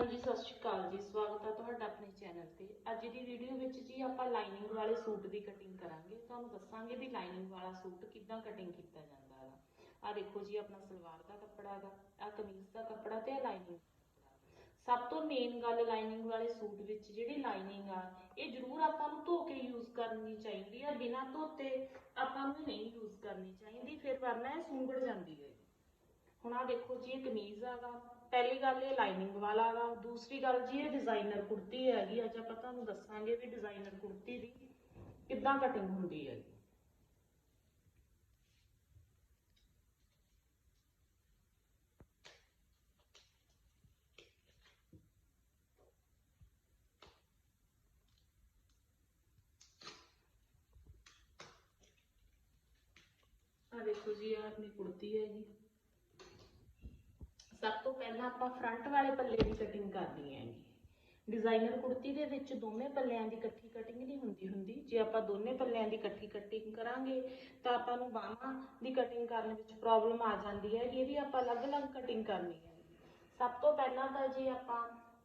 ਹਾਂਜੀ, ਸਤਿ ਸ਼੍ਰੀ ਅਕਾਲ ਜੀ। ਸਵਾਗਤ ਹੈ ਤੁਹਾਡਾ ਆਪਣੇ ਚੈਨਲ ਤੇ। ਅੱਜ ਦੀ ਵੀਡੀਓ ਵਿੱਚ ਜੀ ਆਪਾਂ ਲਾਈਨਿੰਗ ਵਾਲੇ ਸੂਟ ਦੀ ਕਟਿੰਗ ਕਰਾਂਗੇ। ਤੁਹਾਨੂੰ ਦੱਸਾਂਗੇ ਵੀ ਲਾਈਨਿੰਗ ਵਾਲਾ ਸੂਟ ਕਿੱਦਾਂ ਕਟਿੰਗ ਕੀਤਾ ਜਾਂਦਾ ਹੈ ਆ ਦੇਖੋ ਜੀ, ਆਪਣਾ ਸਲਵਾਰ ਦਾ ਕੱਪੜਾ ਹੈਗਾ ਆ ਕਮੀਜ਼ ਦਾ ਕੱਪੜਾ ਤੇ ਆ ਲਾਈਨਿੰਗ ਸਭ ਤੋਂ ਮੇਨ ਗੱਲ ਲਾਈਨਿੰਗ ਵਾਲੇ ਸੂਟ ਵਿੱਚ ਜਿਹੜੀ ਲਾਈਨਿੰਗ ਆ, ਇਹ ਜ਼ਰੂਰ ਆਪਾਂ ਨੂੰ ਧੋ ਕੇ ਯੂਜ਼ ਕਰਨੀ ਚਾਹੀਦੀ ਆ। ਬਿਨਾਂ ਧੋਤੇ ਆਪਾਂ ਨੂੰ ਨਹੀਂ ਯੂਜ਼ ਕਰਨੀ ਚਾਹੀਦੀ, ਫਿਰ ਵਰਨਾ ਇਹ ਸੁੰਗੜ ਜਾਂਦੀ ਹੈ। ਹੁਣ ਆ ਦੇਖੋ ਜੀ, ਇਹ ਕਮੀਜ਼ ਹੈਗਾ ਪਹਿਲੀ ਗੱਲ ਇਹ ਲਾਈਨਿੰਗ ਵਾਲਾ ਹੈਗਾ ਦੂਸਰੀ ਗੱਲ ਜੀ ਇਹ ਡਿਜ਼ਾਈਨਰ ਕੁੜਤੀ ਹੈਗੀ, ਅੱਜ ਆਪਾਂ ਤੁਹਾਨੂੰ ਦੱਸਾਂਗੇ ਵੀ ਡਿਜ਼ਾਈਨਰ ਕੁੜਤੀ ਦੀ ਕਿੱਦਾਂ ਕਟਿੰਗ ਹੁੰਦੀ ਹੈ ਆ ਦੇਖੋ ਜੀ ਇਹ ਆਪਣੀ ਕੁੜਤੀ ਹੈ ਜੀ। ਪਹਿਲਾਂ ਆਪਾਂ ਫਰੰਟ ਵਾਲੇ ਪੱਲੇ ਦੀ ਕਟਿੰਗ ਕਰਨੀ ਹੈ ਡਿਜ਼ਾਈਨਰ ਕੁੜਤੀ ਦੇ ਵਿੱਚ ਦੋਵੇਂ ਪੱਲਿਆਂ ਦੀ ਇਕੱਠੀ ਕਟਿੰਗ ਨਹੀਂ ਹੁੰਦੀ ਹੁੰਦੀ। ਜੇ ਆਪਾਂ ਦੋਨੇ ਪੱਲਿਆਂ ਦੀ ਇਕੱਠੀ ਕਟਿੰਗ ਕਰਾਂਗੇ, ਤਾਂ ਆਪਾਂ ਨੂੰ ਬਾਹਾਂ ਦੀ ਕਟਿੰਗ ਕਰਨ ਵਿੱਚ ਪ੍ਰੋਬਲਮ ਆ ਜਾਂਦੀ ਹੈ। ਇਹਦੀ ਆਪਾਂ ਅਲੱਗ-ਅਲੱਗ ਕਟਿੰਗ ਕਰਨੀ ਹੈ। ਸਭ ਤੋਂ ਪਹਿਲਾਂ ਤਾਂ ਜੀ ਆਪਾਂ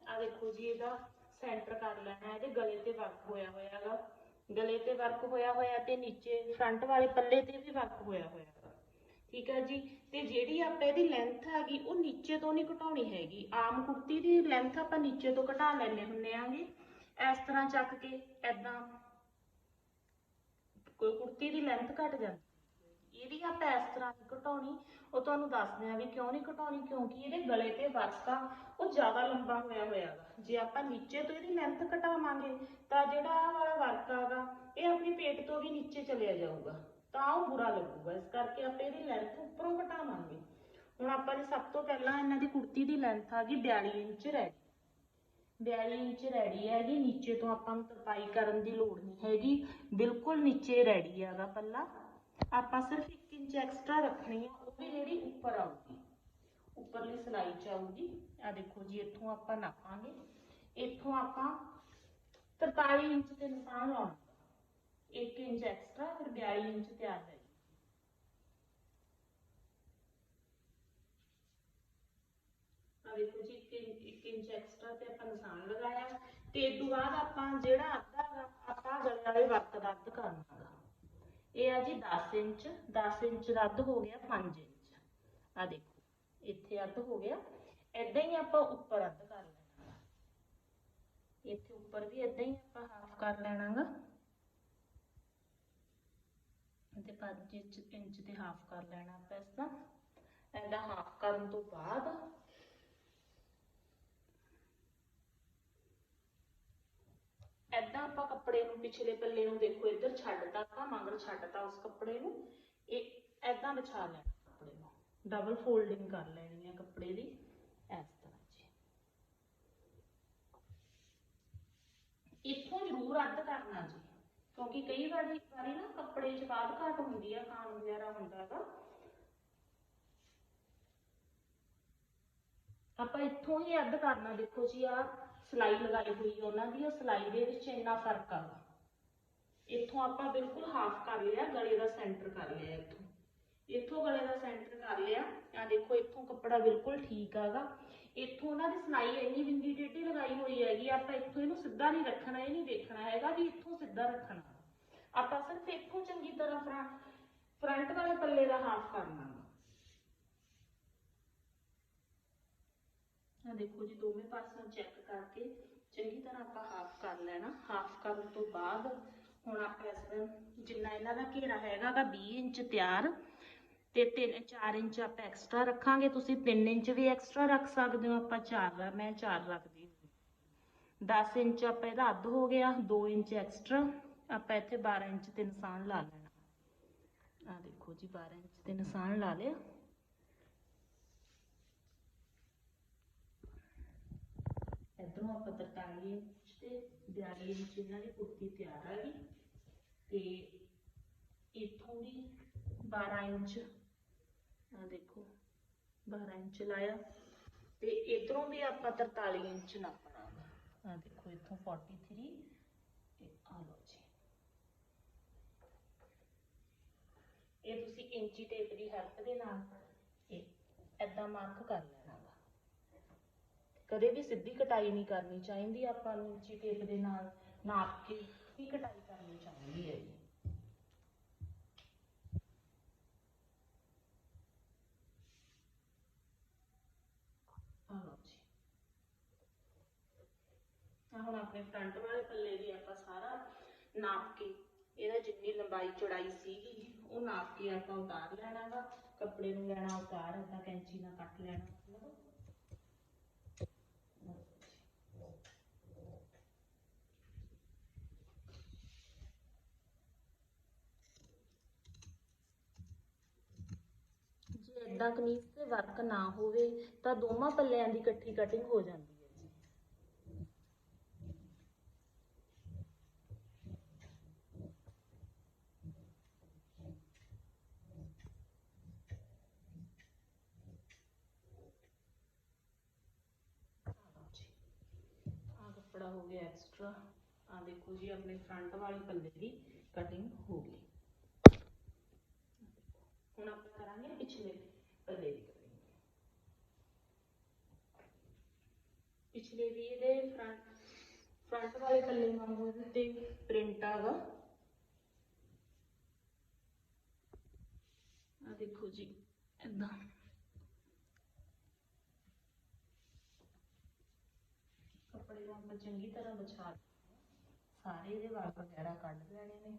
ਆ ਦੇਖੋ ਜੀ, ਇਹਦਾ ਸੈਂਟਰ ਕਰ ਲੈਣਾ ਹੈ। ਇਹਦੇ ਗਲੇ ਤੇ ਵਰਕ ਹੋਇਆ ਹੋਇਆ ਗਲੇ ਤੇ ਵਰਕ ਹੋਇਆ ਹੋਇਆ ਤੇ ਨੀਚੇ ਫਰੰਟ ਵਾਲੇ ਪੱਲੇ ਤੇ ਵੀ ਵਰਕ ਹੋਇਆ ਹੋਇਆ। ਠੀਕ ਆ ਜੀ? ਤੇ ਜਿਹੜੀ ਆਪਾਂ ਇਹਦੀ ਲੈਂਥ ਹੈਗੀ, ਉਹ ਨੀਚੇ ਤੋਂ ਨਹੀਂ ਘਟਾਉਣੀ ਹੈਗੀ। ਆਮ ਕੁੜਤੀ ਦੀ ਲੈਂਥ ਆਪਾਂ ਨੀਚੇ ਤੋਂ ਘਟਾ ਲੈਣੇ ਹੁੰਨੇ ਆਂਗੇ। ਇਸ ਤਰ੍ਹਾਂ ਚੱਕ ਕੇ ਐਦਾਂ ਕੋਈ ਕੁੜਤੀ ਦੀ ਲੈਂਥ ਘਟ ਜਾਂਦੀ। ਇਹਦੀ ਆਪਾਂ ਇਸ ਤਰ੍ਹਾਂ ਨਹੀਂ ਘਟਾਉਣੀ। ਉਹ ਤੁਹਾਨੂੰ ਦੱਸਦੇ ਆ ਵੀ ਕਿਉਂ ਨਹੀਂ ਘਟਾਉਣੀ? ਕਿਉਂਕਿ ਇਹਦੇ ਗਲੇ ਤੇ ਵਰਕ ਆ, ਉਹ ਜ਼ਿਆਦਾ ਲੰਬਾ ਹੋਇਆ ਹੋਇਆ ਜੇ ਆਪਾਂ ਨੀਚੇ ਤੋਂ ਇਹਦੀ ਲੈਂਥ ਘਟਾਵਾਂਗੇ, ਤਾਂ ਜਿਹੜਾ ਆਹ ਵਾਲਾ ਵਰਕ ਆਗਾ, ਇਹ ਆਪਣੀ ਪੇਟ ਤੋਂ ਵੀ ਨੀਚੇ ਚਲਿਆ ਜਾਊਗਾ। ਤਾਂ ਉਹ ਬੁਰਾ ਲੱਗੂਗਾ। ਇਸ ਕਰਕੇ ਆਪਾਂ ਇਹਦੀ ਲੈਂਥ ਉੱਪਰੋਂ ਘਟਾਵਾਂਗੇ। ਹੁਣ ਆਪਾਂ ਨੇ ਸਭ ਤੋਂ ਪਹਿਲਾਂ ਇਹਨਾਂ ਦੀ ਕੁੜਤੀ ਦੀ ਲੈਂਥ ਆ ਗਈ 42 ਇੰਚ ਰੈਡੀ 42 ਇੰਚ ਰੈਡੀ ਹੈਗੀ, ਨੀਚੇ ਤੋਂ ਆਪਾਂ ਨੂੰ ਤਰਪਾਈ ਕਰਨ ਦੀ ਲੋੜ ਨਹੀਂ ਹੈਗੀ। ਬਿਲਕੁਲ ਨੀਚੇ ਰੈਡੀ ਹੈਗਾ ਪੱਲਾ। ਆਪਾਂ ਸਿਰਫ 1 ਇੰਚ ਐਕਸਟਰਾ ਰੱਖਣੀ ਆ, ਉਹ ਵੀ ਜਿਹੜੀ ਉੱਪਰ ਆਊਗੀ। ਉੱਪਰਲੀ ਸਲਾਈ ਚ ਆਊਗੀ। ਆ ਦੇਖੋ ਜੀ, ਇੱਥੋਂ ਆਪਾਂ ਨਾਪਾਂਗੇ। ਇੱਥੋਂ ਆਪਾਂ 43 ਇੰਚ ਦੇ ਨਿਸ਼ਾਨ ਲਾਉਣਾ। 1 ਇੰਚ ਐਕਸਟਰਾ, ਫਿਰ 42 ਇੰਚ ਤਿਆਰ ਹੈ ਆ ਦੇਖੋ ਜੀ 1 ਇੰਚ ਐਕਸਟਰਾ ਤੇ ਆਪਾਂ ਨਿਸ਼ਾਨ ਲਗਾਇਆ। ਤੇ ਇਸ ਤੋਂ ਬਾਅਦ ਆਪਾਂ ਜਿਹੜਾ ਅੱਧਾ ਆਪਾਂ ਗਲੇ ਵਾਲੇ ਵਰਕ ਦਾ ਅੱਧ ਕਰਨਾ ਇਹ ਆ ਜੀ 10 ਇੰਚ 10 ਇੰਚ ਦਾ ਹੋ ਗਿਆ 5 ਇੰਚ। ਆ ਦੇਖੋ, ਇੱਥੇ ਅੱਧ ਹੋ ਗਿਆ। ਐਦਾਂ ਹੀ ਆਪਾਂ ਉੱਪਰ ਅੱਧ ਕਰ ਲੈਣਾ। ਗਾ। ਇੱਥੇ ਉੱਪਰ ਵੀ ਐਦਾਂ ਹੀ ਆਪਾਂ ਹਾਫ ਕਰ ਲੈਣਾ ਗਾ ਤੇ 5 ਇੰਚ ਤੇ ਹਾਫ ਕਰ ਲੈਣਾ ਆਪਾਂ ਇਸ ਦਾ ਇਹਦਾ ਹਾਫ ਕਰਨ ਤੋਂ ਬਾਅਦ ਐਦਾਂ ਆਪਾਂ ਕੱਪੜੇ ਨੂੰ ਪਿਛਲੇ ਪੱਲੇ ਨੂੰ ਦੇਖੋ, ਇੱਧਰ ਛੱਡਤਾ ਆਪਾਂ ਮਗਰ ਛੱਡਤਾ ਉਸ ਕੱਪੜੇ ਨੂੰ। ਇਹ ਐਦਾਂ ਵਿਛਾ ਲੈਣਾ ਕੱਪੜੇ ਨੂੰ। ਡਬਲ ਫੋਲਡਿੰਗ ਕਰ ਲੈਣੀ ਹੈ ਕੱਪੜੇ ਦੀ, ਇਸ ਤਰ੍ਹਾਂ ਜੀ। ਇੱਥੋਂ ਜ਼ਰੂਰ ਅੱਧ ਕਰਨਾ ਜੀ। ਕਿਉਂਕਿ ਕਈ ਵਾਰੀ ਵਾਰੀ ਨਾ ਕੱਪੜੇ 'ਚ ਬਾਦ ਘਾਟ ਹੁੰਦੀ ਆ ਕਾਨ ਵਗੈਰਾ ਹੁੰਦਾ ਹੈਗਾ ਆਪਾਂ ਇੱਥੋਂ ਹੀ ਅੱਧ ਕਰਨਾ, ਦੇਖੋ ਜੀ ਆ ਸਲਾਈ ਲਗਾਈ ਹੋਈ ਹੈ ਉਹਨਾਂ ਦੀ, ਉਹ ਸਲਾਈ ਦੇ ਵਿੱਚ ਇੰਨਾ ਫ਼ਰਕ ਆਗਾ ਇੱਥੋਂ ਆਪਾਂ ਬਿਲਕੁਲ ਹਾਫ ਕਰ ਲਿਆ, ਗਲੇ ਦਾ ਸੈਂਟਰ ਕਰ ਲਿਆ ਇੱਥੋਂ। ਇੱਥੋਂ ਗਲੇ ਦਾ ਸੈਂਟਰ ਕਰ ਲਿਆ ਆ ਦੇਖੋ, ਇੱਥੋਂ ਕੱਪੜਾ ਬਿਲਕੁਲ ਠੀਕ ਆਗਾ ਇੱਥੋਂ ਉਹਨਾਂ ਦੀ ਸਲਾਈ ਇੰਨੀ ਵਿੰਗੀ ਟੇਢੀ ਲਗਾਈ ਹੋਈ ਹੈਗੀ, ਆਪਾਂ ਇੱਥੋਂ ਇਹਨੂੰ ਸਿੱਧਾ ਨਹੀਂ ਰੱਖਣਾ, ਇਹ ਨਹੀਂ ਦੇਖਣਾ ਹੈਗਾ ਵੀ ਇੱਥੋਂ ਸਿੱਧਾ ਰੱਖਣਾ। ਆਪਾਂ ਸਿਰਫ ਇੱਥੋਂ ਚੰਗੀ ਤਰ੍ਹਾਂ ਫਰੰਟ ਫਰੰਟ ਵਾਲੇ ਪੱਲੇ ਦਾ ਹਾਫ ਕਰਨਾ। ਆ ਦੇਖੋ ਜੀ, ਦੋਵੇਂ ਪਾਸਿਓਂ ਚੈੱਕ ਕਰਕੇ ਚੰਗੀ ਤਰ੍ਹਾਂ ਆਪਾਂ ਹਾਫ ਕਰ ਲੈਣਾ। ਹਾਫ ਕਰਨ ਤੋਂ ਬਾਅਦ ਹੁਣ ਆਪਾਂ ਇਸ ਜਿੰਨਾ ਇਹਨਾਂ ਦਾ ਘੇਰਾ ਹੈਗਾ ਗਾ 20 ਇੰਚ ਤਿਆਰ। ਤੇ 3 4 ਇੰਚ ਆਪਾਂ ਐਕਸਟਰਾ ਰੱਖਾਂਗੇ। ਤੁਸੀਂ 3 ਇੰਚ ਵੀ ਐਕਸਟਰਾ ਰੱਖ ਸਕਦੇ ਹੋ, ਆਪਾਂ 4 ਮੈਂ 4 ਰੱਖਦੀ 10 ਇੰਚ ਆਪਾਂ ਇਹਦਾ ਅੱਧ ਹੋ ਗਿਆ 2 ਇੰਚ ਐਕਸਟਰਾ ਆਪਾਂ ਇੱਥੇ 12 ਇੰਚ ਤੇ ਨਿਸ਼ਾਨ ਲਾ ਲੈਣਾ। ਆ ਦੇਖੋ ਜੀ 12 ਇੰਚ ਤੇ ਨਿਸ਼ਾਨ ਲਾ ਲਿਆ। ਇਧਰੋਂ ਆਪਾਂ 43 ਇੰਚ ਤੇ 42 ਇੰਚ ਇਹਨਾਂ ਦੀ ਕੁਰਤੀ ਤਿਆਰ ਆ ਗਈ। ਤੇ ਇੱਥੋਂ ਵੀ 12 ਇੰਚ ਆ ਦੇਖੋ 12 ਇੰਚ ਲਾਇਆ। ਤੇ ਇਧਰੋਂ ਵੀ ਆਪਾਂ 43 ਇੰਚ ਨਾਪਣਾ ਆ ਦੇਖੋ, ਇੱਥੋਂ 43 ਤੇ ਆ ਲਓ ਜੀ। ਇਹ ਤੁਸੀਂ ਇੰਚੀ ਟੇਪ ਦੀ ਹੈਲਪ ਦੇ ਨਾਲ ਇਹ ਐਦਾਂ ਮਾਰਕ ਕਰ ਲੈਣਾ ਕਦੇ ਵੀ ਸਿੱਧੀ ਕਟਾਈ ਨਹੀਂ ਕਰਨੀ ਚਾਹੀਦੀ ਆਪਾਂ ਨੂੰ ਇੰਚੀ ਟੇਪ ਦੇ ਨਾਲ। ਨਾਪ ਕੇ ਹੀ ਕਟਾਈ ਕਰਨੀ ਚਾਹੀਦੀ ਹੈ ਜੀ ਆਹ ਲਓ ਜੀ ਆਹ ਹੁਣ ਆਪਣੇ ਫਰੰਟ ਵਾਲੇ ਪੱਲੇ ਵੀ ਆਪਾਂ ਸਾਰਾ ਨਾਪ ਕੇ ਇਹਦਾ ਜਿੰਨੀ ਲੰਬਾਈ ਚੌੜਾਈ ਸੀਗੀ, ਉਹ ਨਾਪ ਕੇ ਆਪਾਂ ਉਤਾਰ ਲੈਣਾ ਕੱਪੜੇ ਨੂੰ ਲੈਣਾ ਉਤਾਰ ਏਦਾਂ ਕੈਂਚੀ ਨਾਲ ਕੱਟ ਲੈਣਾ। ਜੇ ਏਦਾਂ ਕਮੀਜ਼ ਤੇ ਵਰਕ ਨਾ ਹੋਵੇ, ਤਾਂ ਦੋਵਾਂ ਪੱਲਿਆਂ ਦੀ ਇਕੱਠੀ ਕਟਿੰਗ ਹੋ ਜਾਂਦੀ। ਹੈ ਜੀ ਆ ਕੱਪੜਾ ਹੋ ਗਿਆ ਐਕਸਟਰਾ ਆ ਦੇਖੋ ਜੀ ਆਪਣੇ ਫਰੰਟ ਵਾਲੀ ਪੱਲੇ ਦੀ ਕਟਿੰਗ ਹੋ ਗਈ ਹੁਣ ਆਪਾਂ ਕਰਾਂਗੇ ਪਿਛਲੇ ਪੱਲੇ ਦੀ ਕਟਿੰਗ ਪਿਛਲੇ ਵੀ ਇਹਦੇ ਫਰੰਟ ਫਰੰਟ ਵਾਲੇ ਪੱਲੇ ਵਾਂਗੂ ਇਹਦੇ ਤੇ ਪ੍ਰਿੰਟ ਆਗਾ ਚੰਗੀ ਤਰ੍ਹਾਂ ਵਿਛਾ ਸਾਰੇ ਇਹਦੇ ਵਾਲ ਵਗੈਰਾ ਕੱਢ ਲੈਣੇ ਨੇ।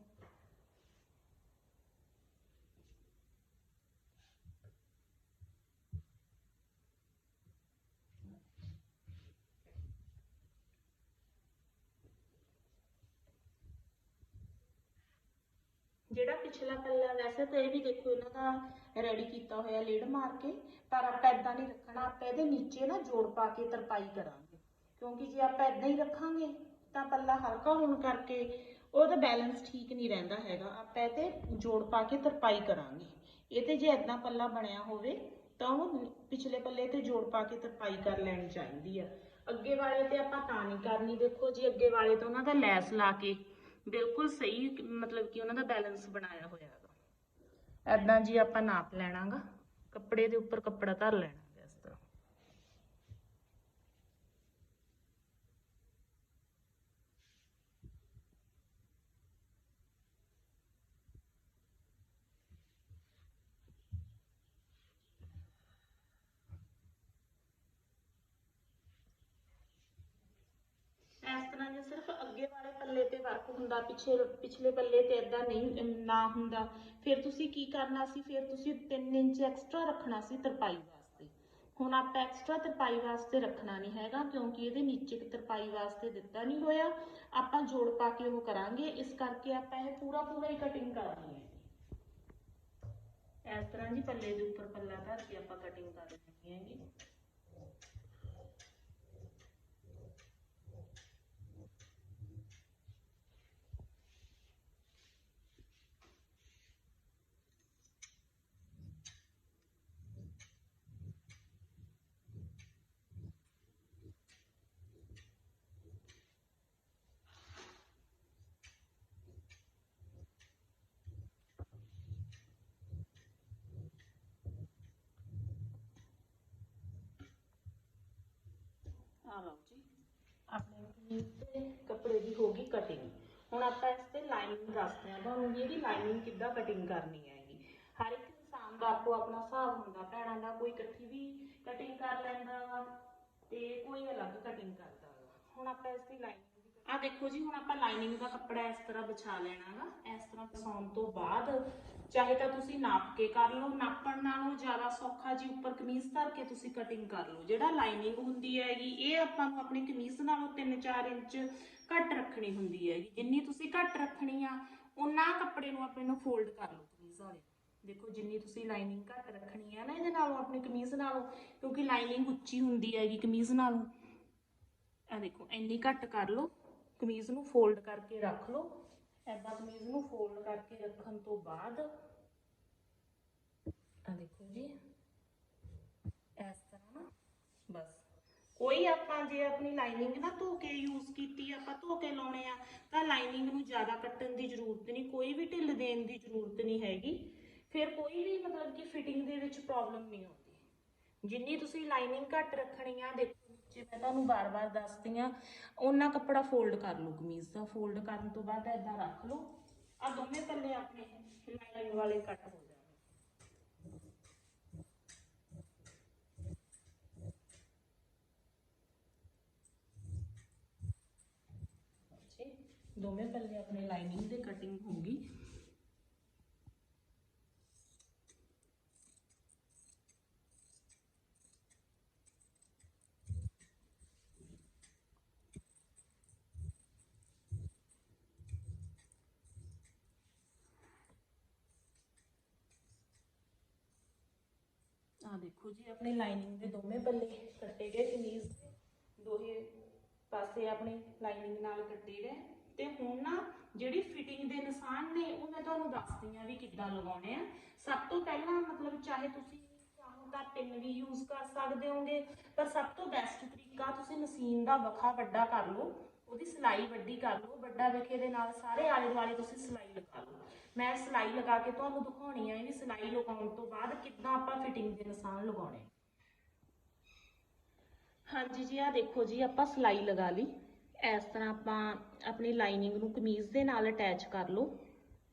ਜਿਹੜਾ ਪਿਛਲਾ ਪੱਲਾ ਵੈਸੇ ਤਾਂ ਇਹ ਵੀ ਦੇਖੋ ਇਹਨਾਂ ਦਾ ਰੈਡੀ ਕੀਤਾ ਹੋਇਆ ਲੇਡ ਮਾਰ ਕੇ, ਪਰ ਆਪਾਂ ਇਦਾਂ ਨਹੀਂ ਰੱਖਣਾ, ਆਪਾਂ ਇਹਦੇ ਨੀਚੇ ਨਾ ਜੋੜ ਪਾ ਕੇ ਤਰਪਾਈ ਕਰਾਂਗੇ। ਕਿਉਂਕਿ ਜੇ ਆਪਾਂ ਇਦਾਂ ਹੀ ਰੱਖਾਂਗੇ, ਤਾਂ ਪੱਲਾ ਹਲਕਾ ਹੋਣ ਕਰਕੇ ਉਹਦਾ ਬੈਲੈਂਸ ਠੀਕ ਨਹੀਂ ਰਹਿੰਦਾ ਹੈਗਾ। ਆਪਾਂ ਇਹ ਤੇ ਜੋੜ ਪਾ ਕੇ ਤਰਪਾਈ ਕਰਾਂਗੇ। ਇਹ ਤੇ ਜੇ ਇਦਾਂ ਪੱਲਾ ਬਣਿਆ ਹੋਵੇ, ਤਾਂ ਉਹਨੂੰ ਪਿਛਲੇ ਪੱਲੇ ਤੇ ਜੋੜ ਪਾ ਕੇ ਤਰਪਾਈ ਕਰ ਲੈਣੀ ਚਾਹੀਦੀ ਆ। ਅੱਗੇ ਵਾਲੇ ਤੇ ਆਪਾਂ ਤਾਂ ਨਹੀਂ ਕਰਨੀ। ਦੇਖੋ ਜੀ, ਅੱਗੇ ਵਾਲੇ ਤੇ ਉਹਨਾਂ ਦਾ ਲੈਸ ਲਾ ਕੇ ਬਿਲਕੁਲ ਸਹੀ ਮਤਲਬ ਕਿ ਉਹਨਾਂ ਦਾ ਬੈਲੈਂਸ ਬਣਾਇਆ ਹੋਇਆ ਹੈਗਾ। ਐਦਾਂ ਜੀ ਆਪਾਂ ਨਾਪ ਲੈਣਾਗਾ। ਕੱਪੜੇ ਦੇ ਉੱਪਰ ਕੱਪੜਾ ਧਰ ਲੈਣਾ ਗਾ ਇਸ ਤਰ੍ਹਾਂ ਇਸ ਤਰ੍ਹਾਂ ਜੇ ਸਿਰਫ ਅੱਗੇ ਵਾਲੇ ਪੱਲੇ ਤੇ ਵਰਕ ਹੁੰਦਾ ਪਿਛੇ ਪਿਛਲੇ ਪੱਲੇ ਤੇ ਇਦਾਂ ਨਹੀਂ ਨਾ ਹੁੰਦਾ। ਫਿਰ ਤੁਸੀਂ ਕੀ ਕਰਨਾ ਸੀ? ਫਿਰ ਤੁਸੀਂ 3 ਇੰਚ ਐਕਸਟਰਾ ਰੱਖਣਾ ਸੀ ਤਰਪਾਈ ਵਾਸਤੇ। ਹੁਣ ਆਪਾਂ ਐਕਸਟਰਾ ਤਰਪਾਈ ਵਾਸਤੇ ਰੱਖਣਾ ਨਹੀਂ ਹੈਗਾ, ਕਿਉਂਕਿ ਇਹਦੇ ਨੀਚੇ ਤਰਪਾਈ ਵਾਸਤੇ ਦਿੱਤਾ ਨਹੀਂ ਹੋਇਆ। ਆਪਾਂ ਜੋੜ ਪਾ ਕੇ ਉਹ ਕਰਾਂਗੇ। ਇਸ ਕਰਕੇ ਆਪਾਂ ਇਹ ਪੂਰਾ ਪੂਰਾ ਹੀ ਕਟਿੰਗ ਕਰਨੀ ਹੈ ਇਸ ਤਰ੍ਹਾਂ ਜੀ ਪੱਲੇ ਦੇ ਉੱਪਰ ਪੱਲਾ ਧਰ ਕੇ ਆਪਾਂ ਕਟਿੰਗ ਕਰ ਲੈਣੀ ਹੈਗੀ ਆ ਲਓ ਜੀ ਆਪਣੇ ਕਮੀਜ਼ ਤੇ ਕੱਪੜੇ ਦੀ ਹੋ ਗਈ ਕਟਿੰਗ ਹੁਣ ਆਪਾਂ ਇਸ ਤੇ ਲਾਈਨਿੰਗ ਦੱਸਦੇ ਹਾਂ। ਤੁਹਾਨੂੰ ਵੀ ਇਹਦੀ ਲਾਈਨਿੰਗ ਕਿੱਦਾਂ ਕਟਿੰਗ ਕਰਨੀ ਹੈਗੀ ਹਰ ਇੱਕ ਇਨਸਾਨ ਦਾ ਆਪੋ ਆਪਣਾ ਹਿਸਾਬ ਹੁੰਦਾ। ਭੈਣਾਂ ਦਾ ਕੋਈ ਇਕੱਠੀ ਵੀ ਕਟਿੰਗ ਕਰ ਲੈਂਦਾ ਵਾ ਤੇ ਕੋਈ ਅਲੱਗ ਕਟਿੰਗ ਕਰਦਾ ਵਾ। ਹੁਣ ਆਪਾਂ ਇਸ ਦੀ ਲਾਈਨਿੰਗ ਆ ਦੇਖੋ ਜੀ, ਹੁਣ ਆਪਾਂ ਲਾਈਨਿੰਗ ਦਾ ਕੱਪੜਾ ਇਸ ਤਰ੍ਹਾਂ ਵਿਛਾ ਲੈਣਾ ਇਸ ਤਰ੍ਹਾਂ ਫਸਾਉਣ ਤੋਂ ਬਾਅਦ ਚਾਹੇ ਤਾਂ ਤੁਸੀਂ ਨਾਪ ਕੇ ਕਰ ਲਓ, ਨਾਪਣ ਨਾਲੋਂ ਜ਼ਿਆਦਾ ਸੌਖਾ ਜੀ ਉੱਪਰ ਕਮੀਜ਼ ਧਰ ਕੇ ਤੁਸੀਂ ਕਟਿੰਗ ਕਰ ਲਓ। ਜਿਹੜਾ ਲਾਈਨਿੰਗ ਹੁੰਦੀ ਹੈਗੀ, ਇਹ ਆਪਾਂ ਨੂੰ ਆਪਣੀ ਕਮੀਜ਼ ਨਾਲੋਂ 3-4 ਇੰਚ ਘੱਟ ਰੱਖਣੀ ਹੁੰਦੀ ਹੈਗੀ। ਜਿੰਨੀ ਤੁਸੀਂ ਘੱਟ ਰੱਖਣੀ ਆ ਉਨਾ ਕੱਪੜੇ ਨੂੰ ਆਪਣੇ ਨੂੰ ਫੋਲਡ ਕਰ ਲਓ ਕਮੀਜ਼ ਵਾਲੇ। ਦੇਖੋ, ਜਿੰਨੀ ਤੁਸੀਂ ਲਾਈਨਿੰਗ ਘੱਟ ਰੱਖਣੀ ਹੈ ਨਾ, ਇਹਦੇ ਨਾਲੋਂ ਆਪਣੀ ਕਮੀਜ਼ ਨਾਲੋਂ, ਕਿਉਂਕਿ ਲਾਈਨਿੰਗ ਉੱਚੀ ਹੁੰਦੀ ਹੈਗੀ ਕਮੀਜ਼ ਨਾਲੋਂ। ਆ ਦੇਖੋ, ਇੰਨੀ ਘੱਟ ਕਰ ਲਓ, ਕਮੀਜ਼ ਨੂੰ ਫੋਲਡ ਕਰਕੇ ਰੱਖ ਲਓ। ਐਦਾਂ ਕਮੀਜ਼ ਨੂੰ ਫੋਲਡ ਕਰਕੇ ਰੱਖਣ ਤੋਂ ਬਾਅਦ ਆ ਦੇਖੋ ਜੀ, ਇਸ ਤਰ੍ਹਾਂ ਬਸ। ਕੋਈ ਆਪਾਂ ਜੇ ਆਪਣੀ ਲਾਈਨਿੰਗ ਨਾ ਧੋ ਕੇ ਯੂਜ਼ ਕੀਤੀ, ਆਪਾਂ ਧੋ ਕੇ ਲਾਉਣੇ ਆ, ਤਾਂ ਲਾਈਨਿੰਗ ਨੂੰ ਜ਼ਿਆਦਾ ਕੱਟਣ ਦੀ ਜ਼ਰੂਰਤ ਨਹੀਂ, ਕੋਈ ਵੀ ਢਿੱਲ ਦੇਣ ਦੀ ਜ਼ਰੂਰਤ ਨਹੀਂ ਹੈਗੀ। ਫਿਰ ਕੋਈ ਵੀ ਮਤਲਬ ਕਿ ਫਿਟਿੰਗ ਦੇ ਵਿੱਚ ਪ੍ਰੋਬਲਮ ਨਹੀਂ ਆਉਂਦੀ। ਜਿੰਨੀ ਤੁਸੀਂ ਲਾਈਨਿੰਗ ਘੱਟ ਰੱਖਣੀ ਆ, ਦੇਖੋ ਨੀਚੇ ਮੈਂ ਤੁਹਾਨੂੰ ਬਾਰ-ਬਾਰ ਦੱਸਦੀ ਆ ਉਹਨਾਂ ਕੱਪੜਾ ਫੋਲਡ ਕਰ ਲਓ ਕਮੀਜ਼ ਦਾ। ਫੋਲਡ ਕਰਨ ਤੋਂ ਬਾਅਦ ਏਦਾਂ ਰੱਖ ਲਓ। ਆ ਦੋਵੇਂ ਪੱਲੇ ਆਪਣੇ ਲਾਈਨਿੰਗ ਵਾਲੇ ਕੱਟ ਹੋ ਜਾਣਗੇ ਦੋਵੇਂ ਪੱਲੇ ਆਪਣੇ ਲਾਈਨਿੰਗ ਦੇ ਕਟਿੰਗ ਹੋਊਗੀ ਆ ਦੇਖੋ ਜੀ, ਆਪਣੇ ਲਾਈਨਿੰਗ ਦੇ ਦੋਵੇਂ ਪੱਲੇ ਕੱਟੇ ਗਏ ਕਮੀਜ਼ ਦੇ। ਦੋਹੇ ਪਾਸੇ ਆਪਣੇ ਲਾਈਨਿੰਗ ਨਾਲ ਕੱਟੇ ਗਏ। ਤੇ ਹੁਣ ਨਾ ਜਿਹੜੀ ਫਿਟਿੰਗ ਦੇ ਨਿਸ਼ਾਨ ਨੇ, ਉਹ ਮੈਂ ਤੁਹਾਨੂੰ ਦੱਸਦੀ ਆ ਵੀ ਕਿੱਦਾਂ ਲਗਾਉਣੇ ਆ। ਸਭ ਤੋਂ ਪਹਿਲਾਂ ਮਤਲਬ ਚਾਹੇ ਤੁਸੀਂ ਚਾਹੋ ਤਾਂ ਪਿੰਨ ਵੀ ਯੂਜ਼ ਕਰ ਸਕਦੇ ਹੋਗੇ, ਪਰ ਸਭ ਤੋਂ ਬੈਸਟ ਤਰੀਕਾ ਤੁਸੀਂ ਮਸ਼ੀਨ ਦਾ ਵਖਾ ਵੱਡਾ ਕਰ ਲਓ, ਉਹਦੀ ਸਿਲਾਈ ਵੱਡੀ ਕਰ ਲਓ, ਵੱਡਾ ਵਖੇ ਦੇ ਨਾਲ ਸਾਰੇ ਆਲੇ ਦੁਆਲੇ ਤੁਸੀਂ ਸਿਲਾਈ ਲਗਾ ਲਓ। ਮੈਂ ਸਿਲਾਈ ਲਗਾ ਕੇ ਤੁਹਾਨੂੰ ਦਿਖਾਉਣੀ ਆ ਵੀ ਸਿਲਾਈ ਲਗਾਉਣ ਤੋਂ ਬਾਅਦ ਕਿੱਦਾਂ ਆਪਾਂ ਫਿਟਿੰਗ ਦੇ ਨਿਸ਼ਾਨ ਲਗਾਉਣੇ। ਹਾਂਜੀ ਜੀ ਆ ਦੇਖੋ ਜੀ, ਆਪਾਂ ਸਿਲਾਈ ਲਗਾ ਲਈ। ਇਸ ਤਰ੍ਹਾਂ ਆਪਾਂ ਆਪਣੀ ਲਾਈਨਿੰਗ ਨੂੰ ਕਮੀਜ਼ ਦੇ ਨਾਲ ਅਟੈਚ ਕਰ ਲਓ।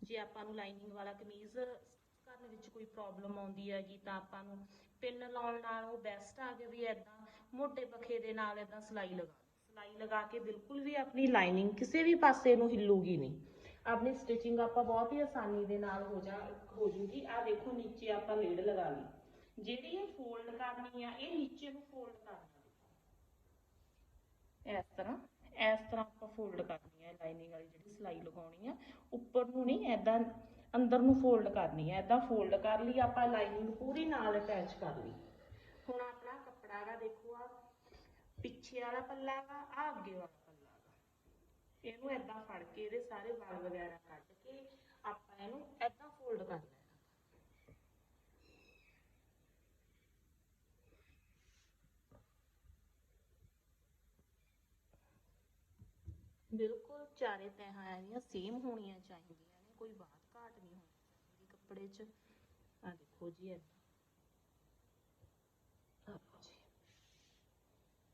ਜੇ ਆਪਾਂ ਨੂੰ ਲਾਈਨਿੰਗ ਵਾਲਾ ਕਮੀਜ਼ ਕਰਨ ਵਿੱਚ ਕੋਈ ਪ੍ਰੋਬਲਮ ਆਉਂਦੀ ਹੈਗੀ, ਤਾਂ ਆਪਾਂ ਨੂੰ ਪਿੰਨ ਲਾਉਣ ਨਾਲ ਉਹ ਬੈਸਟ ਆ ਕੇ ਵੀ ਐਦਾਂ ਮੋਟੇ ਪੱਖੇ ਦੇ ਨਾਲ ਐਦਾਂ ਸਿਲਾਈ ਲਗਾ ਸਿਲਾਈ ਲਗਾ ਕੇ ਬਿਲਕੁਲ ਵੀ ਆਪਣੀ ਲਾਈਨਿੰਗ ਕਿਸੇ ਵੀ ਪਾਸੇ ਨੂੰ ਹਿੱਲੂਗੀ ਨਹੀਂ। ਆਪਣੀ ਸਟਿਚਿੰਗ ਆਪਾਂ ਬਹੁਤ ਹੀ ਆਸਾਨੀ ਦੇ ਨਾਲ ਹੋ ਜਾ, ਹੋ ਜੂਗੀ। ਆ ਦੇਖੋ, ਨੀਚੇ ਆਪਾਂ ਲੇਡ ਲਗਾ ਲਈ। ਜਿਹੜੀ ਇਹ ਫੋਲਡ ਕਰਨੀ ਆ, ਇਹ ਨੀਚੇ ਨੂੰ ਫੋਲਡ ਕਰਨੀ। ਇਸ ਤਰ੍ਹਾਂ ਇਸ ਤਰ੍ਹਾਂ ਆਪਾਂ ਫੋਲਡ ਕਰਨੀ ਹੈ ਲਾਈਨਿੰਗ ਵਾਲੀ ਜਿਹੜੀ ਸਿਲਾਈ ਲਗਾਉਣੀ ਆ। ਉੱਪਰ ਨੂੰ ਨਹੀਂ ਐਦਾਂ ਅੰਦਰ ਨੂੰ ਫੋਲਡ ਕਰਨੀ ਹੈ ਐਦਾਂ ਫੋਲਡ ਕਰ ਲਈ, ਆਪਾਂ ਲਾਈਨਿੰਗ ਪੂਰੀ ਨਾਲ ਅਟੈਚ ਕਰ ਲਈ। ਹੁਣ ਆਪਣਾ ਕੱਪੜਾ ਦਾ ਦੇਖੋ ਆ, ਪਿੱਛੇ ਵਾਲਾ ਪੱਲਾ ਵਾ ਆ ਅੱਗੇ ਵਾਲਾ। ਇਹਨੂੰ ਐਦਾਂ ਫੜ ਕੇ ਇਹਦੇ ਸਾਰੇ ਵਾਲ ਵਗੈਰਾ ਕੱਢ ਕੇ ਆਪਾਂ ਇਹਨੂੰ ਐਦਾਂ ਫੋਲਡ ਕਰ ਲੈਣਾ। ਬਿਲਕੁਲ ਚਾਰੇ ਤਹਾਂ ਇਹਦੀਆਂ ਸੇਮ ਹੋਣੀਆਂ ਚਾਹੀਦੀਆਂ ਨੇ, ਕੋਈ ਬਾਤ ਘਾਟ ਨਹੀਂ ਹੋਣੀ ਚਾਹੀਦੀ ਕੱਪੜੇ 'ਚ। ਆ ਦੇਖੋ ਜੀ, ਏਦਾਂ ਆਹ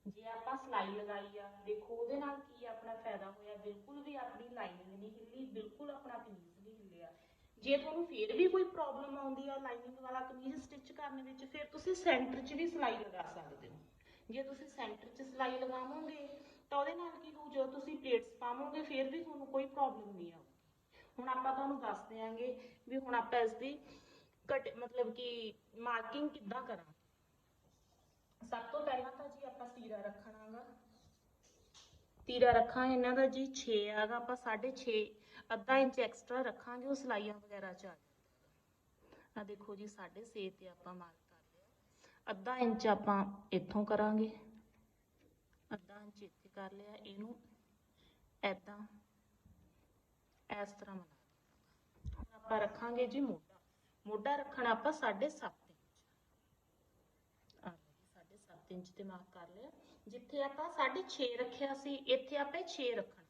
ਲਓ ਜੀ ਜੇ ਆਪਾਂ ਸਿਲਾਈ ਲਗਾਈ ਆ, ਦੇਖੋ ਉਹਦੇ ਨਾਲ ਕੀ ਆਪਣਾ ਫਾਇਦਾ ਹੋਇਆ, ਬਿਲਕੁਲ ਵੀ ਆਪਣੀ ਲਾਈਨਿੰਗ ਨਹੀਂ ਹਿੱਲੀ, ਬਿਲਕੁਲ ਆਪਣਾ ਕਮੀਜ਼ ਨਹੀਂ ਹਿੱਲਿਆ। ਜੇ ਤੁਹਾਨੂੰ ਫੇਰ ਵੀ ਕੋਈ ਪ੍ਰੋਬਲਮ ਆਉਂਦੀ ਆ ਲਾਈਨਿੰਗ ਵਾਲਾ ਕਮੀਜ਼ ਸਟਿਚ ਕਰਨ ਵਿੱਚ, ਫਿਰ ਤੁਸੀਂ ਸੈਂਟਰ 'ਚ ਵੀ ਸਿਲਾਈ ਲਗਾ ਸਕਦੇ ਹੋ। ਜੇ ਤੁਸੀਂ ਸੈਂਟਰ 'ਚ ਸਿਲਾਈ ਲਗਾਵੋਗੇ, ਤਾਂ ਉਹਦੇ ਨਾਲ ਕੀ ਹੋਊ, ਜਦੋਂ ਤੁਸੀਂ ਪਲੇਟਸ ਪਾਵੋਗੇ, ਫਿਰ ਵੀ ਤੁਹਾਨੂੰ ਕੋਈ ਪ੍ਰੋਬਲਮ ਨਹੀਂ ਆਊਗੀ। ਹੁਣ ਆਪਾਂ ਤੁਹਾਨੂੰ ਦੱਸ ਦਿਆਂਗੇ ਵੀ ਹੁਣ ਆਪਾਂ ਇਸ ਦੀ ਕਟ ਮਤਲਬ ਕਿ ਮਾਰਕਿੰਗ ਕਿੱਦਾਂ ਕਰਾਂ ਸਭ ਤੋਂ ਪਹਿਲਾਂ ਤਾਂ ਜੀ ਤੀਰਾ ਰੱਖਣਾਗਾ। ਤੀਰਾ ਰੱਖਾਂ ਇਹਨਾਂ ਦਾ ਜੀ 6 ਆਗਾ, ਆਪਾਂ 6.5 ਅੱਧਾ ਇੰਚ ਐਕਸਟਰਾ ਰੱਖਾਂਗੇ, ਉਹ ਸਲਾਈਆਂ ਵਗੈਰਾ ਚ ਆ ਦੇਖੋ ਜੀ 6.5 ਤੇ ਆਪਾਂ ਮਾਰਕ ਕਰ ਲਿਆ। ਅੱਧਾ ਇੰਚ ਆਪਾਂ ਇੱਥੋਂ ਕਰਾਂਗੇ। ਅੱਧਾ ਇੰਚ ਇੱਥੇ ਕਰ ਲਿਆ, ਇਹਨੂੰ ਐਦਾਂ ਇਸ ਤਰ੍ਹਾਂ ਬਣਾ ਹੁਣ ਆਪਾਂ ਰੱਖਾਂਗੇ ਜੀ ਮੋਢਾ। ਮੋਢਾ ਰੱਖਣਾ ਆਪਾਂ 7.5 ਇੰਚ ਆ ਲਓ ਜੀ 7.5 ਇੰਚ ਤੇ ਮਾਰਕ ਕਰ ਲਿਆ। ਜਿੱਥੇ ਆਪਾਂ 6.5 ਰੱਖਿਆ ਸੀ, ਇੱਥੇ ਆਪਾਂ 6 ਰੱਖਣਾ।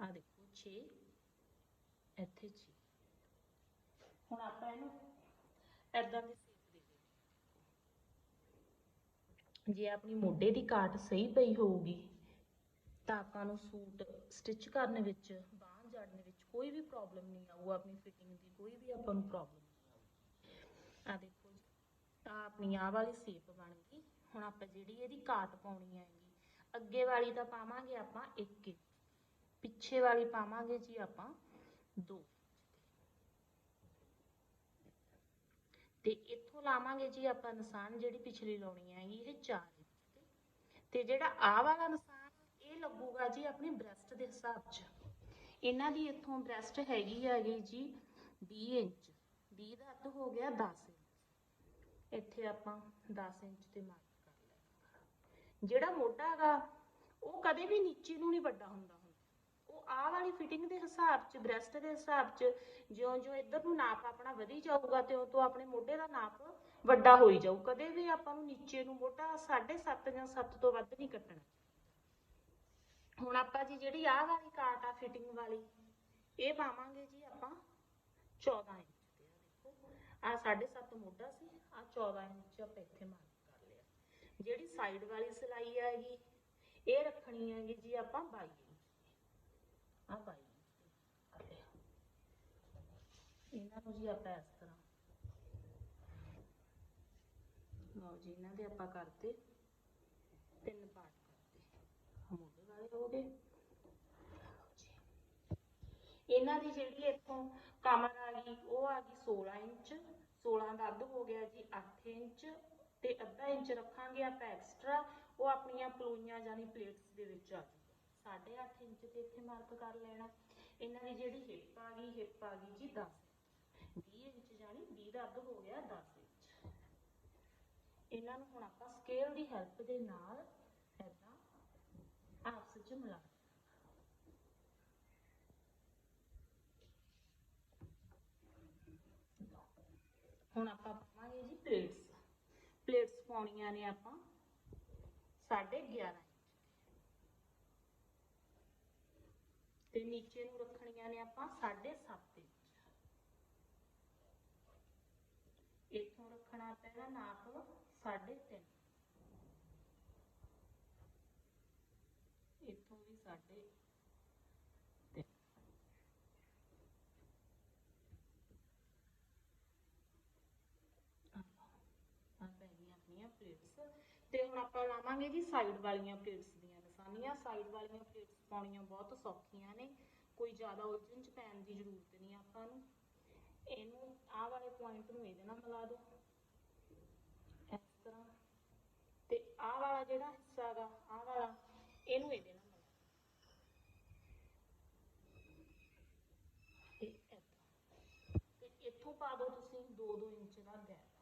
ਆ ਦੇਖੋ 6 ਇੱਥੇ 6 ਹੁਣ ਆਪਾਂ ਇਹਨੂੰ ਐਦਾਂ ਦੀ ਸ਼ੇਪ ਦੇ ਦੇਣੀ ਜੇ ਆਪਣੀ ਮੋਢੇ ਦੀ ਕਾਟ ਸਹੀ ਪਈ ਹੋਊਗੀ, ਤਾਂ ਆਪਾਂ ਨੂੰ ਸੂਟ ਸਟਿਚ ਕਰਨ ਵਿੱਚ, ਬਾਂਹ ਜੜਨ ਵਿੱਚ ਕੋਈ ਵੀ ਪ੍ਰੋਬਲਮ ਨਹੀਂ ਆਊ, ਆਪਣੀ ਫਿਟਿੰਗ ਦੀ ਕੋਈ ਵੀ ਆਪਾਂ ਨੂੰ ਪ੍ਰੋਬਲਮ ਨਹੀਂ ਆਊ। ਆ ਦੇਖੋ ਜੀ, ਤਾਂ ਆਪਣੀ ਆਹ ਵਾਲੀ ਸ਼ੇਪ ਬਣ ਗਈ। ਹੁਣ ਆਪਾਂ ਜਿਹੜੀ ਇਹਦੀ ਕਾਟ ਪਾਉਣੀ ਹੈਗੀ, ਅੱਗੇ ਵਾਲੀ ਤਾਂ ਪਾਵਾਂਗੇ ਆਪਾਂ 1 ਪਿੱਛੇ ਵਾਲੀ ਪਾਵਾਂਗੇ ਜੀ ਆਪਾਂ 2 ਤੇ ਇੱਥੋਂ ਲਾਵਾਂਗੇ ਜੀ ਆਪਾਂ ਨਿਸ਼ਾਨ ਜਿਹੜੀ ਪਿਛਲੀ ਲਾਉਣੀ ਹੈਗੀ, ਇਹ 4 ਤੇ ਜਿਹੜਾ ਆ ਵਾਲਾ ਨਿਸ਼ਾਨ, ਇਹ ਲੱਗੂਗਾ ਜੀ ਆਪਣੀ ਬ੍ਰੈਸਟ ਦੇ ਹਿਸਾਬ 'ਚ। ਇਹਨਾਂ ਦੀ ਇੱਥੋਂ ਬ੍ਰੈਸਟ ਹੈਗੀ ਹੈਗੀ ਜੀ 20 ਇੰਚ। 20 ਦਾ ਅੱਧ ਹੋ ਗਿਆ 10 ਇੰਚ। ਇੱਥੇ ਆਪਾਂ 10 ਇੰਚ ਤੇ ਮਾਰ ਜਿਹੜਾ ਮੋਢਾ ਹੈਗਾ ਉਹ ਕਦੇ ਵੀ ਨੀਚੇ ਨੂੰ ਨਹੀਂ ਵੱਡਾ ਹੁੰਦਾ ਉਹ ਆਹ ਵਾਲੀ ਫਿਟਿੰਗ ਦੇ ਹਿਸਾਬ 'ਚ ਬ੍ਰੈਸਟ ਦੇ ਹਿਸਾਬ 'ਚ, ਜਿਉਂ-ਜਿਉਂ ਇੱਧਰ ਨੂੰ ਨਾਪ ਆਪਣਾ ਵਧੀ ਜਾਊਗਾ ਤੇ ਉਹ ਤੋਂ ਆਪਣੇ ਮੋਢੇ ਦਾ ਨਾਪ ਵੱਡਾ ਹੋਈ ਜਾਊ। ਕਦੇ ਵੀ ਆਪਾਂ ਨੂੰ ਨੀਚੇ ਨੂੰ ਮੋਢਾ 7.5 ਜਾਂ 7 ਤੋਂ ਵੱਧ ਨਹੀਂ ਕੱਟਣਾ। ਹੁਣ ਆਪਾਂ ਜੀ ਜਿਹੜੀ ਆਹ ਵਾਲੀ ਕਾਟ ਆ ਫਿਟਿੰਗ ਵਾਲੀ, ਇਹ ਪਾਵਾਂਗੇ ਜੀ ਆਪਾਂ 14 ਇੰਚ ਤੇ। ਆ ਦੇਖੋ ਆ 7.5 ਮੋਢਾ ਸੀ ਆ 14 ਇੰਚ ਆਪਾਂ ਇੱਥੇ ਮਾਰਕ ਜਿਹੜੀ ਸਾਈਡ ਵਾਲੀ ਸਿਲਾਈ ਹੈਗੀ, ਇਹ ਰੱਖਣੀ ਹੈਗੀ ਜੀ ਆਪਾਂ 22 ਆ 22 ਇਹਨਾਂ ਨੂੰ ਜੀ ਆਪਾਂ ਇਸ ਤਰ੍ਹਾਂ। ਲਓ ਜੀ, ਇਹਨਾਂ ਦੇ ਆਪਾਂ ਕਰਤੇ ਤਿੰਨ ਪਾਰਟ ਕਰਤੇ ਮੋਢੇ ਵਾਲੇ ਹੋ ਗਏ। ਇਹਨਾਂ ਦੀ ਜਿਹੜੀ ਇੱਥੋਂ ਕਮਰ ਆ ਗਈ, ਉਹ ਆ ਗਈ 16 ਇੰਚ। 16 ਦਾ ਅੱਧ ਹੋ ਗਿਆ ਜੀ 8 ਇੰਚ। ਤੇ ਅੱਧਾ ਇੰਚ ਰੱਖਾਂਗੇ ਆਪਾਂ ਐਕਸਟਰਾ ਉਹ ਆਪਣੀਆਂ ਪਲੋਈਆਂ ਜਾਨੀ ਪਲੇਟਸ ਦੇ ਵਿੱਚ ਆ ਜਾਊਗਾ 8.5 ਇੰਚ ਤੇ ਇੱਥੇ ਮਾਰਕ ਕਰ ਲੈਣਾ। ਇਹਨਾਂ ਦੀ ਜਿਹੜੀ ਹਿੱਪ ਆ ਗਈ ਹਿੱਪ ਆ ਗਈ ਜੀ 10 20 ਇੰਚ ਜਾਨੀ 20 ਦਾ ਅੱਧ ਹੋ ਗਿਆ 10 ਇੰਚ। ਇਹਨਾਂ ਨੂੰ ਹੁਣ ਆਪਾਂ ਸਕੇਲ ਦੀ ਹੈਲਪ ਦੇ ਨਾਲ ਏਦਾਂ ਆਪਸ ਵਿੱਚ ਮਿਲਾ ਹੁਣ ਆਪਾਂ ਪਾਵਾਂਗੇ ਜੀ ਪਲੇਟਸ ਪਾਉਣੀਆਂ ਨੇ ਆਪਾਂ 11.5 ਤੇ ਨੀਚੇ ਨੂੰ ਰੱਖਣੀਆਂ ਨੇ ਆਪਾਂ 7.5 ਇੰਚ। ਇੱਥੋਂ ਰੱਖਣਾ ਪੈਣਾ ਨਾਪ 3.5 ਇੱਥੋਂ ਵੀ 3.5 ਆ ਪੈ ਗਈਆਂ ਆਪਣੀਆਂ ਪਲੇਟਸ ਤੇ ਹੁਣ ਆਪਾਂ ਲਾਵਾਂਗੇ ਜੀ ਸਾਈਡ ਵਾਲੀਆਂ ਪਲੇਟਸ ਦੀਆਂ ਨਿਸ਼ਾਨੀਆਂ। ਸਾਈਡ ਵਾਲੀਆਂ ਪਲੇਟਸ ਪਾਉਣੀਆਂ ਬਹੁਤ ਸੌਖੀਆਂ ਨੇ। ਕੋਈ ਜ਼ਿਆਦਾ ਉਲਝਣ ਚ ਪੈਣ ਦੀ ਜ਼ਰੂਰਤ ਨਹੀਂ ਆਪਾਂ ਨੂੰ। ਇਹਨੂੰ, ਆਹ ਵਾਲੇ ਪੁਆਇੰਟ ਨੂੰ ਇਹਦੇ ਨਾਲ ਮਿਲਾ ਦਿਓ। ਇਸ ਤਰ੍ਹਾਂ। ਤੇ ਆਹ ਵਾਲਾ ਜਿਹੜਾ ਹਿੱਸਾ ਹੈਗਾ ਆਹ ਵਾਲਾ, ਇਹਨੂੰ ਇਹਦੇ ਨਾਲ ਮਿਲਾ ਤੇ ਤੇ ਇੱਥੋਂ ਪਾ ਦਿਓ ਤੁਸੀਂ 2-2 ਇੰਚ ਦਾ ਗੈਪ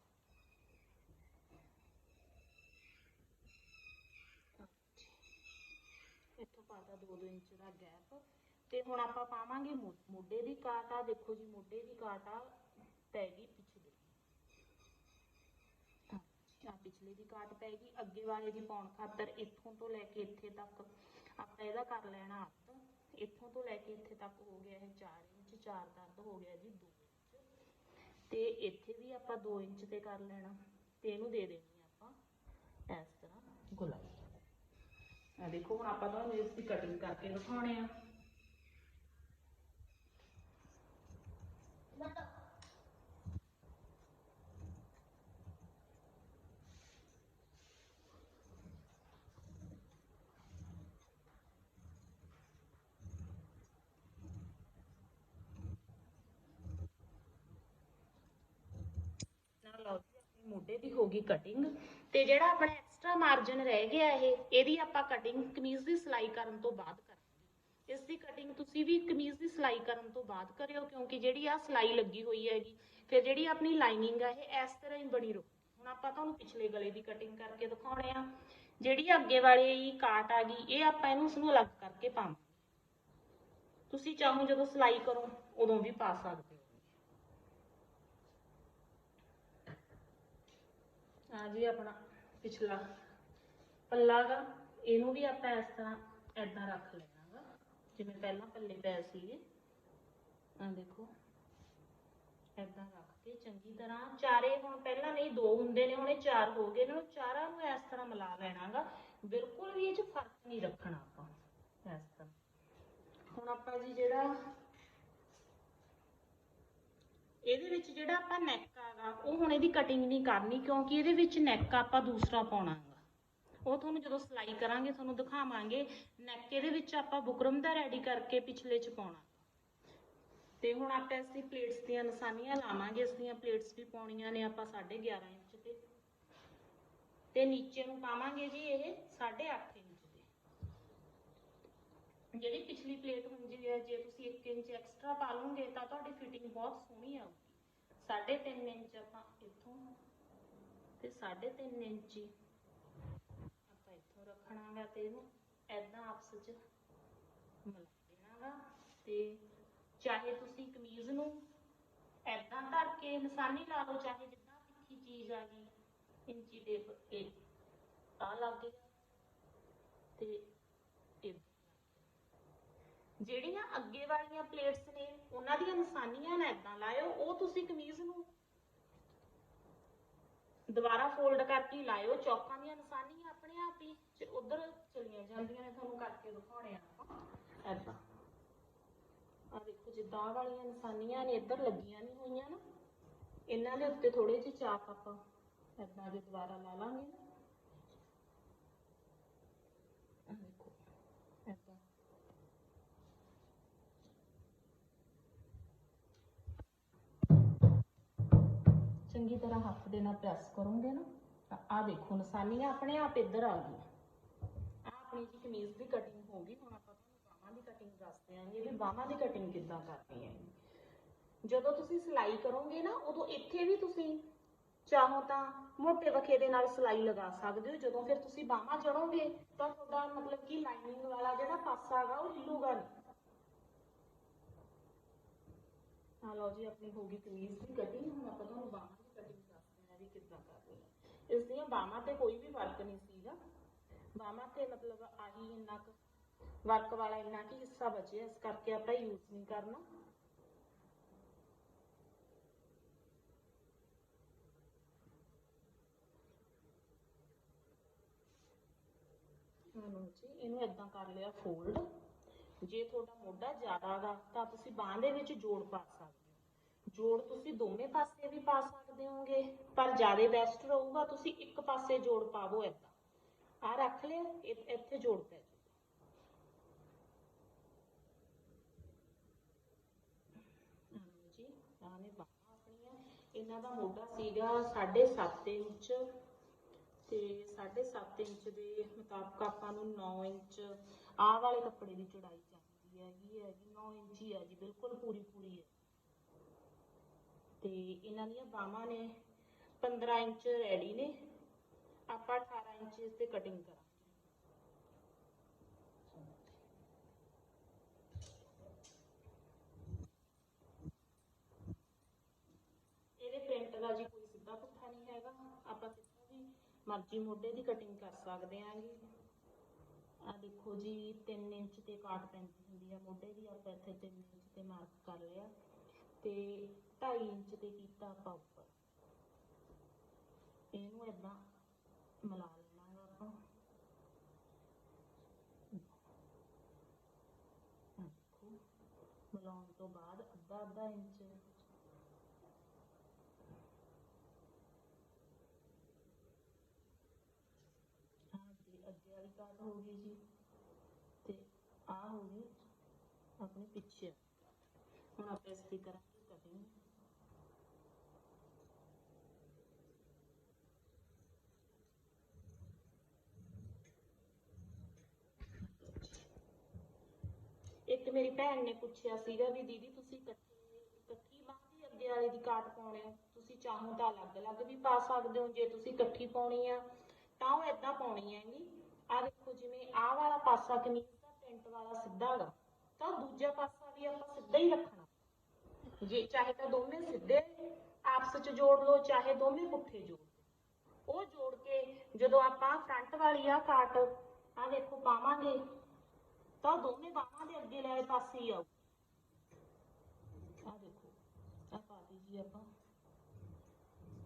ਇੰਚ ਦਾ ਗੈਪ ਤੇ ਹੁਣ ਆਪਾਂ ਪਾਵਾਂਗੇ ਮੋਢੇ ਦੀ ਕਾਟ ਆ। ਦੇਖੋ ਜੀ ਮੋਢੇ ਦੀ ਕਾਟ ਆ ਪੈ ਆ ਪਿਛਲੇ ਦੀ ਕਾਟ ਪੈ ਗਈ। ਅੱਗੇ ਵਾਲੇ ਦੀ ਪਾਉਣ ਖਾਤਰ ਇੱਥੋਂ ਤੋਂ ਲੈ ਕੇ ਇੱਥੇ ਤੱਕ ਆਪਾਂ ਇਹਦਾ ਕਰ ਲੈਣਾ ਅੱਧ ਇੱਥੋਂ ਤੋਂ ਲੈ ਕੇ ਇੱਥੇ ਤੱਕ ਹੋ ਗਿਆ ਇਹ 4 ਇੰਚ 4 ਦਾ ਅੱਧ ਹੋ ਗਿਆ ਜੀ 2 ਇੰਚ। ਤੇ ਇੱਥੇ ਵੀ ਆਪਾਂ ਦੋ ਇੰਚ ਤੇ ਕਰ ਲੈਣਾ। ਤੇ ਇਹਨੂੰ ਦੇ ਦੇਣੀ ਆ ਆਪਾਂ। ਇਸ ਤਰ੍ਹਾਂ। ਗੁਲਾਈ। ਆ ਦੇਖੋ, ਹੁਣ ਆਪਾਂ ਤੁਹਾਨੂੰ ਇਸ ਦੀ ਕਟਿੰਗ ਕਰਕੇ ਦਿਖਾਉਣੇ ਆ। ਲਓ ਜੀ ਮੋਢੇ ਦੀ ਹੋ ਗਈ ਕਟਿੰਗ ਤੇ ਜਿਹੜਾ ਆਪਣਾ ਐਕਸਟਰਾ ਮਾਰਜਨ ਰਹਿ ਗਿਆ ਇਹ, ਇਹਦੀ ਆਪਾਂ ਕਟਿੰਗ ਕਮੀਜ਼ ਦੀ ਸਿਲਾਈ ਕਰਨ ਤੋਂ ਬਾਅਦ ਕਰਾਂਗੇ ਇਸ ਦੀ ਕਟਿੰਗ ਤੁਸੀਂ ਵੀ ਕਮੀਜ਼ ਦੀ ਸਿਲਾਈ ਕਰਨ ਤੋਂ ਬਾਅਦ ਕਰਿਓ, ਕਿਉਂਕਿ ਜਿਹੜੀ ਆ ਸਿਲਾਈ ਲੱਗੀ ਹੋਈ ਹੈਗੀ, ਫਿਰ ਜਿਹੜੀ ਆਪਣੀ ਲਾਈਨਿੰਗ ਆ ਇਹ ਇਸ ਤਰ੍ਹਾਂ ਹੀ ਬਣੀ ਰਹੂ। ਹੁਣ ਆਪਾਂ ਤੁਹਾਨੂੰ ਪਿਛਲੇ ਗਲੇ ਦੀ ਕਟਿੰਗ ਕਰਕੇ ਦਿਖਾਉਣੇ ਆ। ਜਿਹੜੀ ਅੱਗੇ ਵਾਲੀ ਕਾਟ ਆ ਗਈ, ਇਹ ਆਪਾਂ ਇਹਨੂੰ ਉਸਨੂੰ ਅਲੱਗ ਕਰਕੇ ਪਾਵਾਂਗੇ। ਤੁਸੀਂ ਚਾਹੋ ਜਦੋਂ ਸਿਲਾਈ ਕਰੋ, ਉਦੋਂ ਵੀ ਪਾ ਸਕਦੇ ਹੋ। ਆ ਜੀ ਆਪਣਾ। ਪਿਛਲਾ ਪੱਲਾ ਗਾ, ਇਹਨੂੰ ਵੀ ਆਪਾਂ ਇਸ ਤਰ੍ਹਾਂ ਏਦਾਂ ਰੱਖ ਲੈਣਾ ਗਾ ਜਿਵੇਂ ਪਹਿਲਾਂ ਪੱਲੇ ਪਏ ਸੀਗੇ ਆ ਦੇਖੋ, ਏਦਾਂ ਰੱਖ ਕੇ ਚੰਗੀ ਤਰ੍ਹਾਂ, ਚਾਰੇ ਹੁਣ ਪਹਿਲਾਂ ਨਹੀਂ, ਦੋ ਹੁੰਦੇ ਨੇ, ਹੁਣ ਇਹ ਚਾਰ ਹੋ ਗਏ ਇਹਨਾਂ ਨੂੰ ਚਾਰਾਂ ਨੂੰ ਇਸ ਤਰ੍ਹਾਂ ਮਿਲਾ ਲੈਣਾ ਗਾ ਬਿਲਕੁਲ ਵੀ ਇਹ 'ਚ ਫ਼ਰਕ ਨਹੀਂ ਰੱਖਣਾ ਆਪਾਂ ਇਸ ਤਰ੍ਹਾਂ। ਹੁਣ ਆਪਾਂ ਜੀ ਜਿਹੜਾ ਇਹਦੇ ਵਿੱਚ ਜਿਹੜਾ ਆਪਾਂ ਨੈਕ ਆਗਾ, ਉਹ ਹੁਣ ਇਹਦੀ ਕਟਿੰਗ ਨਹੀਂ ਕਰਨੀ ਕਿਉਂਕਿ ਇਹਦੇ ਵਿੱਚ ਨੈਕ ਆਪਾਂ ਦੂਸਰਾ ਪਾਉਣਾ ਉਹ ਤੁਹਾਨੂੰ ਜਦੋਂ ਸਿਲਾਈ ਕਰਾਂਗੇ, ਤੁਹਾਨੂੰ ਦਿਖਾਵਾਂਗੇ ਨੈਕ ਇਹਦੇ ਵਿੱਚ ਆਪਾਂ ਬੁਕਰਮ ਦਾ ਰੈਡੀ ਕਰਕੇ ਪਿਛਲੇ ਚ ਪਾਉਣਾ। ਤੇ ਹੁਣ ਆਪਾਂ ਇਸ ਦੀ ਪਲੇਟਸ ਦੀਆਂ ਨਿਸ਼ਾਨੀਆਂ ਲਾਵਾਂਗੇ, ਇਸ ਦੀਆਂ ਪਲੇਟਸ ਵੀ ਪਾਉਣੀਆਂ ਨੇ ਆਪਾਂ 11.5 ਇੰਚ ਤੇ। ਤੇ ਨੀਚੇ ਨੂੰ ਪਾਵਾਂਗੇ ਜੀ ਇਹ 8.5 ਇੰਚ। ਜਿਹੜੀ ਪਿਛਲੀ ਪਲੇਟ ਹੁੰਦੀ ਹੈ, ਜੇ ਤੁਸੀਂ 1 ਇੰਚ ਐਕਸਟਰਾ ਪਾ ਲਓਗੇ, ਤਾਂ ਤੁਹਾਡੀ ਫਿਟਿੰਗ ਬਹੁਤ ਸੋਹਣੀ ਆਊਗੀ। 3.5 ਇੰਚ ਆਪਾਂ ਇੱਥੋਂ ਤੇ 3.5 ਇੰਚ ਆਪਾਂ ਇੱਥੋਂ ਰੱਖਣਾਗਾ ਤੇ ਇਹਨੂੰ ਐਦਾਂ ਆਪਸ ਵਿੱਚ ਮਿਲਾ ਦੇਣਾਗਾ ਤੇ ਚਾਹੇ ਤੁਸੀਂ ਕਮੀਜ਼ ਨੂੰ ਐਦਾਂ ਧਰ ਕੇ ਨਿਸ਼ਾਨੀ ਲਾ ਲਓ, ਚਾਹੇ ਜਿੱਦਾਂ ਤਿੱਖੀ ਚੀਜ਼ ਆ ਗਈ, ਇੰਚੀ ਟੇਪ ਇਹ ਆ ਲੱਗ ਗਿਆ। ਤੇ ਜਿਹੜੀਆਂ ਅੱਗੇ ਵਾਲੀਆਂ ਪਲੇਟਸ ਨੇ, ਉਹਨਾਂ ਦੀਆਂ ਨਿਸ਼ਾਨੀਆਂ ਨਾ ਏਦਾਂ ਲਾਇਓ, ਉਹ ਤੁਸੀਂ ਕਮੀਜ਼ ਨੂੰ ਦੁਬਾਰਾ ਫੋਲਡ ਕਰਕੇ ਲਾਇਓ, ਚੌਕਾਂ ਦੀਆਂ ਨਿਸ਼ਾਨੀਆਂ ਆਪਣੇ ਆਪ ਹੀ ਉਧਰ ਜਾਂਦੀਆਂ ਨੇ ਤੁਹਾਨੂੰ ਕਰਕੇ ਦਿਖਾਉਣੇ ਆ ਆਪਾਂ। ਆ ਦੇਖੋ, ਜਿੱਦਾਂ ਵਾਲੀਆਂ ਨਿਸ਼ਾਨੀਆਂ ਨੇ, ਇੱਧਰ ਲੱਗੀਆਂ ਨਹੀਂ ਹੋਈਆਂ ਨਾ, ਇਹਨਾਂ ਦੇ ਉੱਤੇ ਥੋੜੇ ਜਿਹੇ ਚਾਪ ਆਪਾਂ ਐਦਾਂ ਦੇ ਦੁਬਾਰਾ ਲਾ ਲਾਂਗੇ। ਨਾ ਚੰਗੀ ਤਰ੍ਹਾਂ ਹੱਥ ਦੇ ਨਾਲ ਪ੍ਰੈਸ ਕਰੋਗੇ ਨਾ, ਤਾਂ ਆ ਦੇਖੋ ਨਿਸ਼ਾਨੀਆਂ ਆਪਣੇ ਆਪ ਇੱਧਰ ਆ ਗਈਆਂ। ਆ ਆਪਣੀ ਜੀ ਕਮੀਜ਼ ਦੀ ਕਟਿੰਗ ਹੋ ਗਈ, ਹੁਣ ਆਪਾਂ ਤੁਹਾਨੂੰ ਬਾਹਾਂ ਦੀ ਕਟਿੰਗ ਦੱਸਦੇ ਆਂਗੇ ਵੀ ਬਾਹਾਂ ਦੀ ਕਟਿੰਗ ਕਿੱਦਾਂ ਕਰਨੀ ਹੈ। ਜਦੋਂ ਤੁਸੀਂ ਸਿਲਾਈ ਕਰੋਗੇ ਨਾ, ਉਦੋਂ ਇੱਥੇ ਵੀ ਤੁਸੀਂ ਚਾਹੋ ਤਾਂ ਮੋਟੇ ਵਖੇ ਦੇ ਨਾਲ ਸਿਲਾਈ ਲਗਾ ਸਕਦੇ ਹੋ। ਜਦੋਂ ਫਿਰ ਤੁਸੀਂ ਬਾਹਾਂ ਜੜੋਗੇ ਤਾਂ ਤੁਹਾਡਾ ਮਤਲਬ ਕਿ ਲਾਈਨਿੰਗ ਵਾਲਾ ਜਿਹੜਾ ਪਾਸਾ ਹੈਗਾ, ਉਹ ਹਿੱਲੂਗਾ ਨਹੀਂ। ਆ ਲਓ ਜੀ, ਆਪਣੀ ਹੋ ਗਈ ਕਮੀਜ਼ ਦੀ ਕਟਿੰਗ ਹੁਣ ਆਪਾਂ ਤੁਹਾਨੂੰ ਬਾਹਾਂ ਦੀ ਕਟਿੰਗ ਦੱਸਦੇ ਹਾਂ ਵੀ ਕਿੱਦਾਂ ਕਰਨੀ ਹੈ ਇਸ ਦੀਆਂ ਬਾਹਾਂ ਤੇ ਕੋਈ ਵੀ ਵਰਕ ਨਹੀਂ ਸੀਗਾ। ਬਾਹਾਂ ਤੇ ਮਤਲਬ ਆਹੀ ਇੰਨਾ ਕੁ ਵਰਕ ਵਾਲਾ ਇੰਨਾ ਕੀ ਹਿੱਸਾ ਬਚਿਆ, ਇਸ ਕਰਕੇ ਆਪਾਂ ਯੂਜ਼ ਨਹੀਂ ਕਰਨਾ। ਹੁਣ ਜੀ ਇਹਨੂੰ ਏਦਾਂ ਕਰ ਲਿਆ ਫੋਲਡ ਜੇ ਤੁਹਾਡਾ ਮੋਢਾ ਜ਼ਿਆਦਾ ਗਾ, ਤਾਂ ਤੁਸੀਂ ਬਾਹਾਂ ਦੇ ਵਿੱਚ ਜੋੜ ਪਾ ਸਕਦੇ ਜੋੜ ਤੁਸੀਂ ਦੋਵੇਂ ਪਾਸੇ ਵੀ ਪਾ ਸਕਦੇ ਹੋਗੇ ਪਰ ਜ਼ਿਆਦਾ ਬੈਸਟ ਰਹੂਗਾ, ਤੁਸੀਂ ਇੱਕ ਪਾਸੇ ਜੋੜ ਪਾਵੋ ਏਦਾਂ। ਆ ਰੱਖ ਲਿਆ ਇੱਥੇ ਜੋੜ ਪੈ ਜੀ ਆਹ ਬਾਹਾਂ ਆਪਣੀਆਂ। ਇਹਨਾਂ ਦਾ ਮੋਢਾ ਸੀਗਾ 7.5 ਇੰਚ ਤੇ 7.5 ਇੰਚ ਦੇ ਮੁਤਾਬਕ ਆਪਾਂ ਨੂੰ 9 ਇੰਚ, ਆਹ ਵਾਲੇ ਕੱਪੜੇ ਦੀ ਚੌੜਾਈ ਚਾਹੀਦੀ ਹੈਗੀ ਹੈਗੀ 9 ਇੰਚ ਹੀ ਹੈ ਜੀ ਬਿਲਕੁਲ ਪੂਰੀ ਪੂਰੀ ਹੈ। ਤੇ ਇਹਨਾਂ ਦੀਆਂ ਬਾਹਾਂ ਨੇ 15 ਇੰਚ ਰੈਡੀ ਨੇ। ਆਪਾਂ 18 ਇੰਚ ਤੇ ਕਟਿੰਗ ਕਰਾਂਗੇ। ਇਹਦੇ ਪ੍ਰਿੰਟ ਦਾ ਜੀ ਕੋਈ ਸਿੱਧਾ ਪੁੱਠਾ ਨਹੀਂ ਹੈਗਾ। ਆਪਾਂ ਸਿੱਧਾ ਵੀ ਮਰਜ਼ੀ ਮੋਢੇ ਦੀ ਕਟਿੰਗ ਕਰ ਸਕਦੇ ਆਂਗੇ ਆ ਦੇਖੋ ਜੀ 3 ਇੰਚ ਤੇ ਕਾਟ ਪੈਂਦੀ ਹੁੰਦੀ ਆ ਮੋਢੇ ਦੀ। ਆਪਾਂ ਇੱਥੇ 3 ਇੰਚ ਤੇ ਮਾਰਕ ਕਰ ਲਿਆ। ਤੇ 2.5 ਇੰਚ ਤੇ ਕੀਤਾ ਆਪਾਂ ਉੱਪਰ ਇਹਨੂੰ ਏਦਾਂ ਮਿਲਾ ਲੈਣਾ ਹੈ ਆਪਾਂ। ਆਹ ਦੇਖੋ ਮਿਲਾਉਣ ਤੋਂ ਬਾਅਦ ਅੱਧਾ ਅੱਧਾ ਇੰਚ। ਆਹ ਜੀ ਅੱਗੇ ਵਾਲੀ ਕਾਟ ਹੋ ਗਈ ਜੀ। ਤੇ ਆ ਹੋ ਗਈ ਆਪਣੇ ਪਿੱਛੇ। ਹੁਣ ਆਪਾਂ ਇਸ ਦੀ ਕਰਾਂਗੇ ਕਟਿੰਗ ਇੱਕ ਮੇਰੀ ਭੈਣ ਨੇ ਪੁੱਛਿਆ ਸੀਗਾ ਵੀ ਦੀਦੀ ਤੁਸੀਂ ਇਕੱਠੀ ਇਕੱਠੀ ਬਾਂਹ ਦੀ ਅੱਗੇ ਵਾਲੀ ਦੀ ਕਾਟ ਪਾਉਣੇ ਹੋ ਤੁਸੀਂ ਚਾਹੋ ਤਾਂ ਅਲੱਗ-ਅਲੱਗ ਵੀ ਪਾ ਸਕਦੇ ਹੋ, ਜੇ ਤੁਸੀਂ ਇਕੱਠੀ ਪਾਉਣੀ ਆ, ਤਾਂ ਉਹ ਏਦਾਂ ਪਾਉਣੀ ਹੈਗੀ। ਆ ਦੇਖੋ ਜਿਵੇਂ ਆਹ ਵਾਲਾ ਪਾਸਾ ਕਮੀਜ਼ ਦਾ ਪ੍ਰਿੰਟ ਵਾਲਾ ਸਿੱਧਾ ਗਾ, ਤਾਂ ਦੂਜਾ ਪਾਸਾ ਵੀ ਆਪਾਂ ਸਿੱਧਾ ਹੀ ਰੱਖਣਾ। ਜੇ ਚਾਹੇ ਤਾਂ ਦੋਵੇਂ ਸਿੱਧੇ, ਆਪਸ ਚ ਜੋੜ ਲਓ, ਚਾਹੇ ਦੋਵੇਂ ਪੁੱਠੇ ਜੋੜ ਲਓ। ਉਹ ਜੋੜ ਕੇ ਜਦੋਂ ਆਪਾਂ ਫਰੰਟ ਵਾਲੀ ਆ ਕਾਟ ਆ ਦੇਖੋ ਪਾਵਾਂਗੇ ਤਾਂ ਦੋਵੇਂ ਬਾਹਾਂ ਦੇ ਅੱਗੇ ਵਾਲੇ ਪਾਸੇ ਹੀ ਆਊ ਆ ਦੇਖੋ ਆ ਪਾਤੀ ਜੀ ਆਪਾਂ।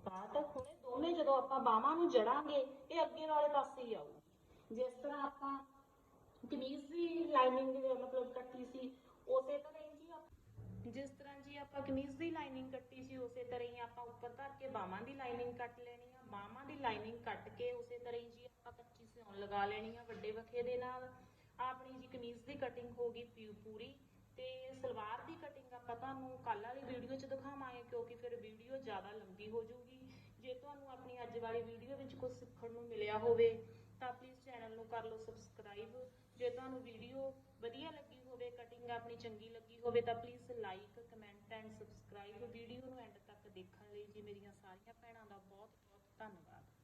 ਕਾਟ ਹੁਣੇ ਦੋਵੇਂ ਜਦੋਂ ਆਪਾਂ ਬਾਹਾਂ ਨੂੰ ਜੜਾਂਗੇ, ਇਹ ਅੱਗੇ ਵਾਲੇ ਪਾਸੇ ਹੀ ਆਊ। ਜਿਸ ਤਰ੍ਹਾਂ ਆਪਾਂ ਕਮੀਜ਼ ਦੀ ਲਾਈਨਿੰਗ ਮਤਲਬ ਕੱਟੀ ਸੀ, ਉਸੇ ਤਰ੍ਹਾਂ ਹੀ ਜੀ ਆਪਾਂ ਜਿਸ ਤਰ੍ਹਾਂ ਜੀ ਆਪਾਂ ਕਮੀਜ਼ ਦੀ ਲਾਈਨਿੰਗ ਕੱਟੀ ਸੀ, ਉਸੇ ਤਰ੍ਹਾਂ ਹੀ ਆਪਾਂ ਉੱਪਰ ਧਰ ਕੇ ਬਾਹਾਂ ਦੀ ਲਾਈਨਿੰਗ ਕੱਟ ਲੈਣੀ ਆ। ਬਾਹਾਂ ਦੀ ਲਾਈਨਿੰਗ ਕੱਟ ਕੇ ਉਸੇ ਤਰ੍ਹਾਂ ਹੀ ਜੀ ਆਪਾਂ ਕੱਚੀ ਸਿਉਣ ਲਗਾ ਲੈਣੀ ਆ ਵੱਡੇ ਵਖੇ ਦੇ ਨਾਲ। ਆਪਣੀ ਜੀ ਕਮੀਜ਼ ਦੀ ਕਟਿੰਗ ਹੋ ਗਈ ਪਿਊ ਪੂਰੀ ਤੇ ਸਲਵਾਰ ਦੀ ਕਟਿੰਗ ਆਪਾਂ ਤੁਹਾਨੂੰ ਕੱਲ ਵਾਲੀ ਵੀਡੀਓ 'ਚ ਦਿਖਾਵਾਂਗੇ ਕਿਉਂਕਿ ਫਿਰ ਵੀਡੀਓ ਜ਼ਿਆਦਾ ਲੰਬੀ ਹੋ ਜਾਊਗੀ। ਜੇ ਤੁਹਾਨੂੰ ਆਪਣੀ ਅੱਜ ਵਾਲੀ ਵੀਡੀਓ ਵਿੱਚ ਕੁਝ ਸਿੱਖਣ ਨੂੰ ਮਿਲਿਆ ਹੋਵੇ, ਤਾਂ ਪਲੀਜ਼ ਚੈਨਲ ਨੂੰ ਕਰ ਲਓ ਸਬਸਕ੍ਰਾਈਬ ਜੇ ਤੁਹਾਨੂੰ ਵੀਡੀਓ ਵਧੀਆ ਲੱਗੀ ਹੋਵੇ ਕਟਿੰਗ ਆਪਣੀ ਚੰਗੀ ਲੱਗੀ ਹੋਵੇ, ਤਾਂ please like comment and subscribe video ਨੂੰ ਐਂਡ ਤੱਕ ਦੇਖਣ ਲਈ ਜੀ ਮੇਰੀਆਂ ਸਾਰੀਆਂ ਭੈਣਾਂ ਦਾ ਬਹੁਤ ਬਹੁਤ ਧੰਨਵਾਦ।